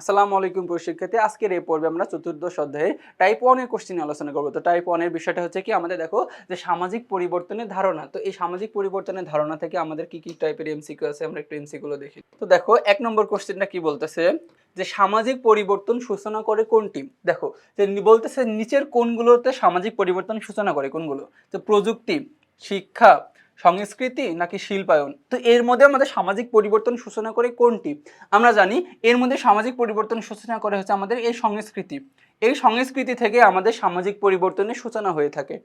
আসসালামু আলাইকুম প্রশিক্ষার্থী আজকের এই পর্বে আমরা চতুর্দশ অধ্যায়ে টাইপ ওয়ানের কোশ্চেন আলোচনা করব। তো টাইপ ওয়ানের বিষয়টা হচ্ছে কি, আমাদের দেখো যে সামাজিক পরিবর্তনের ধারণা। তো এই সামাজিক পরিবর্তনের ধারণা থেকে আমাদের কি কি টাইপের এমসিকিউ আছে আমরা একটু এমসিকিউ গুলো দেখি। তো দেখো, এক নম্বর কোশ্চেনটা কি বলতেছে? যে সামাজিক পরিবর্তন সূচনা করে কোনটি? দেখো, যে বলতেছে নিচের কোনগুলোতে সামাজিক পরিবর্তন সূচনা করে কোনগুলো? তো প্রযুক্তি, শিক্ষা সংস্কৃতি নাকি শিল্পায়ন? তো এর মধ্যে আমাদের সামাজিক পরিবর্তন সূচনা করে কোনটি? আমরা জানি এর মধ্যে সামাজিক পরিবর্তন সূচনা করে হচ্ছে আমাদের এই সংস্কৃতি। এই সংস্কৃতি থেকে আমাদের সামাজিক পরিবর্তনের সূচনা হয়ে থাকে।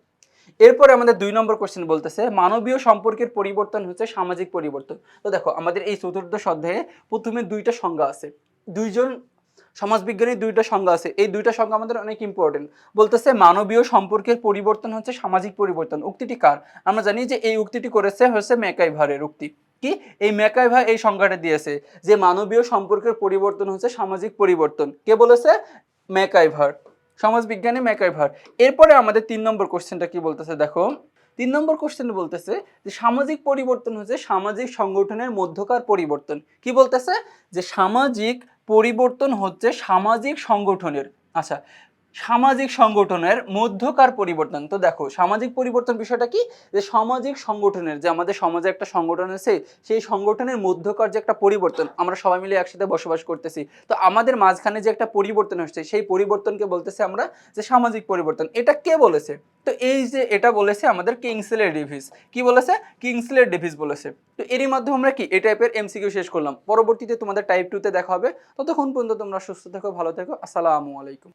এরপরে আমাদের দুই নম্বর কোশ্চেন বলতেছে, মানবীয় সম্পর্কের পরিবর্তন হচ্ছে সামাজিক পরিবর্তন। তো দেখো, আমাদের এই চতুর্দশ অধ্যায়ে প্রথমে দুইটা সংজ্ঞা আছে। দুইজন সমাজবিজ্ঞানীর দুইটা সংজ্ঞা আছে। এই দুইটা সংজ্ঞা আমাদের অনেক ইম্পর্টেন্ট বলতেছে মানবীয় সম্পর্কের পরিবর্তন হচ্ছে সামাজিক পরিবর্তন। উক্তিটি কার? আমরা জানি যে এই উক্তিটি করেছে হচ্ছে ম্যাকাইভারের উক্তি। কি? এই ম্যাকাইভার এই সংজ্ঞাটা দিয়েছে যে মানবীয় সম্পর্কের পরিবর্তন হচ্ছে সামাজিক পরিবর্তন। কে বলেছে? ম্যাকাইভার। সমাজবিজ্ঞানী ম্যাকাইভার। এরপরে আমাদের তিন নম্বর কোশ্চেনটা কি বলতেছে দেখো? তিন নম্বর কোশ্চেন বলতেছে যে সামাজিক পরিবর্তন হচ্ছে সামাজিক সংগঠনের মধ্যকার পরিবর্তন। কি বলতেছে? যে সামাজিক পরিবর্তন হচ্ছে সামাজিক সংগঠনের। আচ্ছা সামাজিক সংগঠনের মধ্যকার পরিবর্তন। তো দেখো, সামাজিক পরিবর্তন বিষয়টা কি? যে সামাজিক সংগঠনের, যে আমাদের সমাজে একটা সংগঠন আছে, সেই সংগঠনের মধ্যকার যে একটা পরিবর্তন, আমরা সবাই মিলে একসাথে বসবাস করতেছি। তো আমাদের মাঝখানে যে একটা পরিবর্তন হচ্ছে, সেই পরিবর্তনকে বলতেছে আমরা যে সামাজিক পরিবর্তন। এটা কে বলেছে? তো এই যে এটা বলেছে আমাদের কিংসলে ডিভিস কি বলেছে? কিংসলে ডিভিস বলেছে। তো এরই মাধ্যমে আমরা কি? এই টাইপের এমসিকিউ শেষ করলাম। পরবর্তীতে তোমাদের টাইপ টুতে দেখা হবে। ততক্ষণ পর্যন্ত তোমরা সুস্থ থেকো, ভালো থেকো। আসসালামু আলাইকুম।